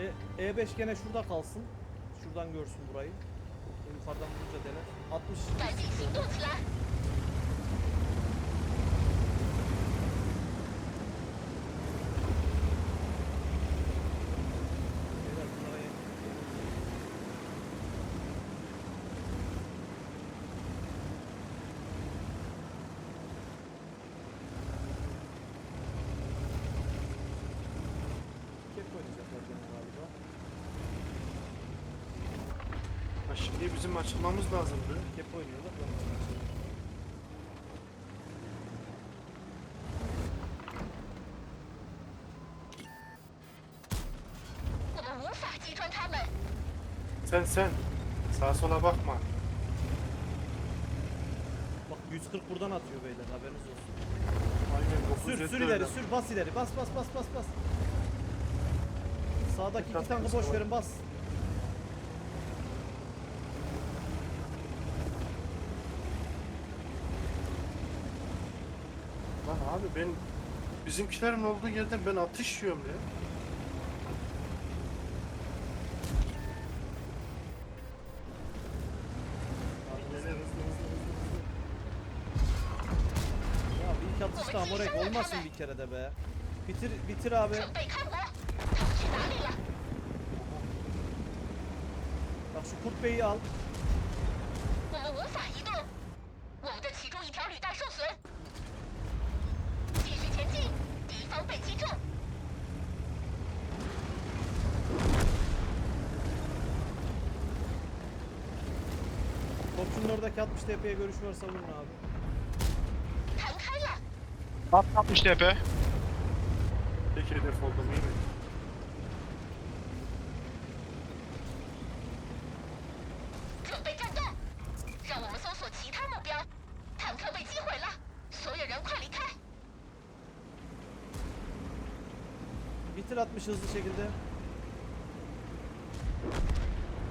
E, E5 gene şurada kalsın. Şuradan görsün burayı. Yukarıdan vurunca dener. 60 diye bizim açılmamız lazımdı. Hep oynuyorlar. Sen sen. Sağa sola bakma. Bak 140 buradan atıyor beyler haberiniz olsun. Aynen, sür sür ileri sür bas ileri bas bas bas bas bas. Sağdaki iki tankı boş verin bas. abi ben bizimkilerin olduğu yerden ben atış yiyorum ya. Hızlı, hızlı, hızlı, hızlı, hızlı. Ya bir ilk atışta Amorek olmasın bir kere de be. Bitir bitir abi. 准备看我，他们去哪里了？ Bak şu Kurt Bey'i al. 我们无法移动，我们的其中一条履带受损。 继续前进，敌方被击中。 Topçunun oradaki 60 TP'ye görüş varsa vurun abi. 弹开了， 60 TP. Tek hedef oldum iyi mi? 准备战斗，让我们搜索其他目标。坦克被击毁了，所有人快离开！ Bitir 60 hızlı şekilde.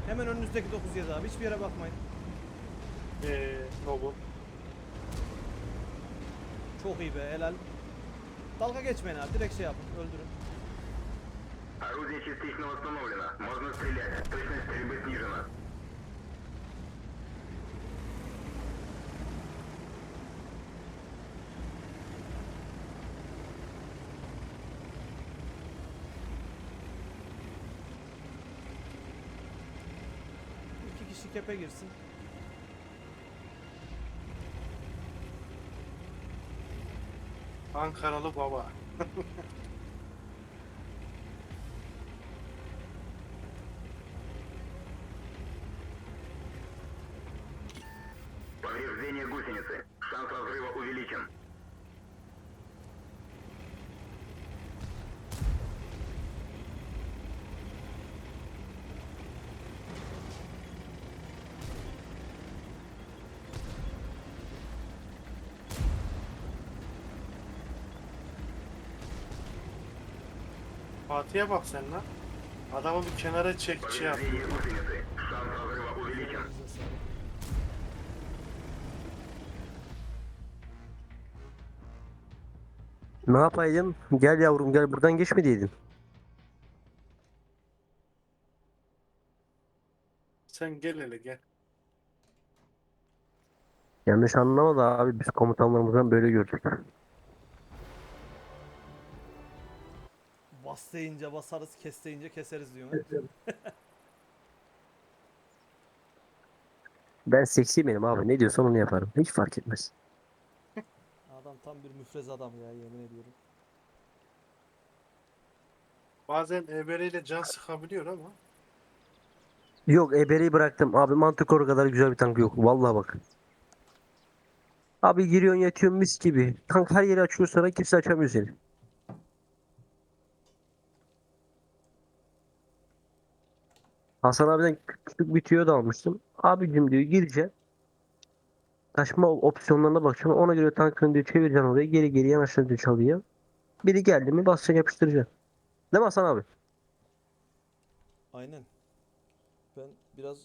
Hemen önünüzdeki 97 abi. Hiçbir yere bakmayın. Eee Noble. Çok iyi be helal. Dalga geçmeyin abi. Direkt şey yapın. Öldürün. Орудие частично восстановлено. Можно стрелять. Точность стрельбы снижена. İki kişi kepe girsin. Ankaralı baba. Повреждение гусеницы. Шанс разрыва увеличен. Fatih'e bak sen lan. Adamı bir kenara çek şey yap. Ne yapaydım? Gel yavrum gel buradan geçme diyeydin. Sen gel hele gel. Yanlış anlama da abi biz komutanlarımızdan böyle gördük. Bas deyince basarız, kes deyince keseriz diyor. Ben seksi benim abi. Ne diyorsan onu yaparım. Hiç fark etmez. Adam tam bir müfrez adam ya yemin ediyorum. Bazen eberiyle can sıkabiliyor ama. Yok Ebere'yi bıraktım. Abi Manticore kadar güzel bir tank yok. Vallahi bak. Abi giriyorsun yatıyorsun mis gibi. Tank her yeri açıyor sana kimse açamıyor seni. Hasan abiden küçük bir tüyo da almıştım. Abicim diyor gireceğim. Taşıma opsiyonlarına bakacağım. Ona göre tankını diyor çevireceksin oraya. Geri geri yanaşacaksın diyor çalıya. Biri geldi mi basacaksın yapıştıracaksın. Değil mi Hasan abi? Aynen. Ben biraz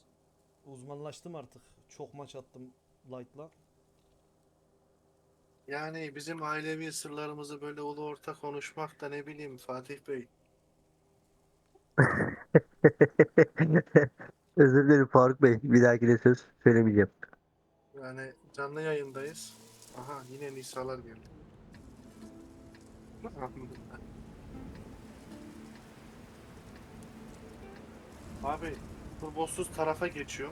uzmanlaştım artık. Çok maç attım Light'la. Yani bizim ailevi sırlarımızı böyle ulu orta konuşmak da ne bileyim Fatih Bey. Özür dilerim Faruk Bey. Bir dahakine söz söylemeyeceğim. Yani canlı yayındayız. Aha yine Nisa'lar geldi. Abi turbosuz tarafa geçiyor.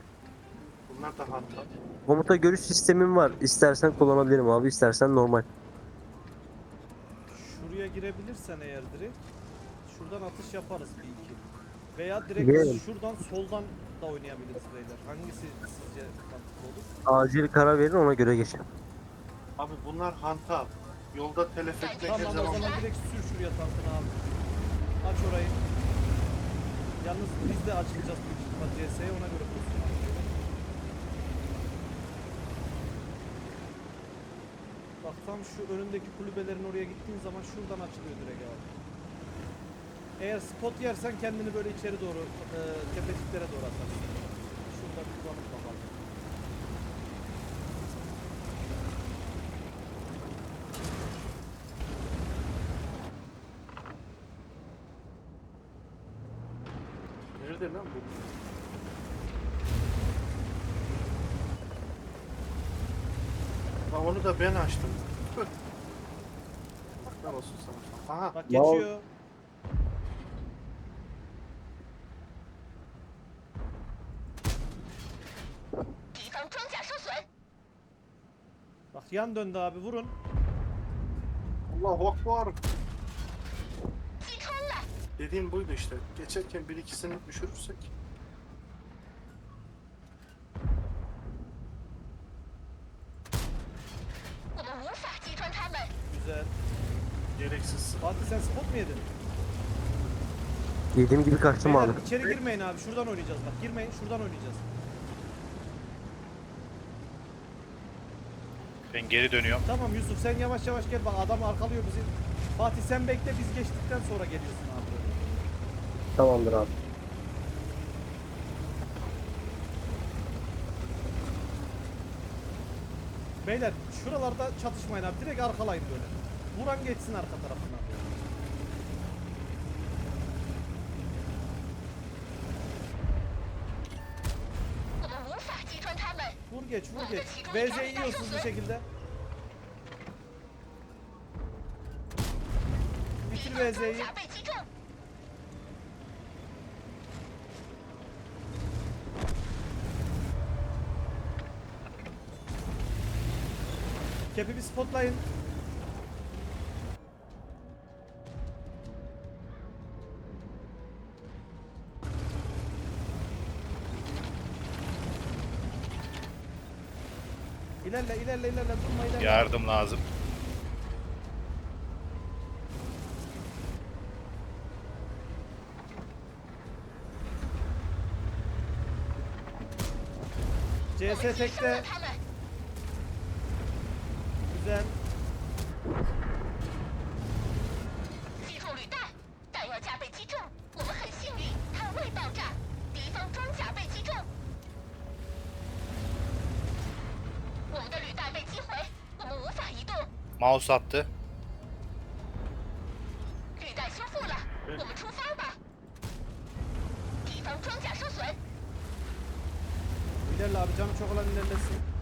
Bunlar da hantal. Komuta görüş sistemim var. İstersen kullanabilirim abi. istersen normal. Şuraya girebilirsen eğer direkt şuradan atış yaparız bir. Veya direkt Girelim. şuradan soldan da oynayabiliriz beyler. Hangisi sizce mantıklı olur? Acil karar verin ona göre geçin. Abi bunlar hantal. Yolda telef etmek her Tamam o zaman... zaman direkt sür şuraya tankını abi. Aç orayı. Yalnız biz de açılacağız büyük ihtimal CS'ye ona göre pozisyon alacağız. Bak tam şu önündeki kulübelerin oraya gittiğin zaman şuradan açılıyor direkt abi. Eğer spot yersen kendini böyle içeri doğru e, tepeciklere doğru atarsın. Şurada bir kullanıp bakalım. Nerede lan bu? Lan onu da ben açtım. Baklar olsun sana. Aha Bak geçiyor. “ Yan döndü abi vurun. Allah akbar. Dediğim buydu işte. Geçerken bir ikisini düşürürsek. Güzel. Gereksiz. Fatih sen spot mu yedin? Yediğim gibi kaçtım Beyler, abi. İçeri girmeyin abi. Şuradan oynayacağız bak. Girmeyin şuradan oynayacağız. Ben geri dönüyorum. Tamam Yusuf sen yavaş yavaş gel bak adam arkalıyor bizi. Fatih sen bekle biz geçtikten sonra geliyorsun abi. Tamamdır abi. Beyler şuralarda çatışmayın abi. Direkt arkalayın böyle. Vuran geçsin arka tarafına. “ Vur geç vur geç. VZ yiyorsunuz bir şekilde. Bitir VZ'yi. Kepi bir spotlayın. İlerle ilerle ilerle durma ilerle. Yardım lazım. CS tekte. Güzel. Mouse attı. İlerle abi canı çok olan ilerlesin.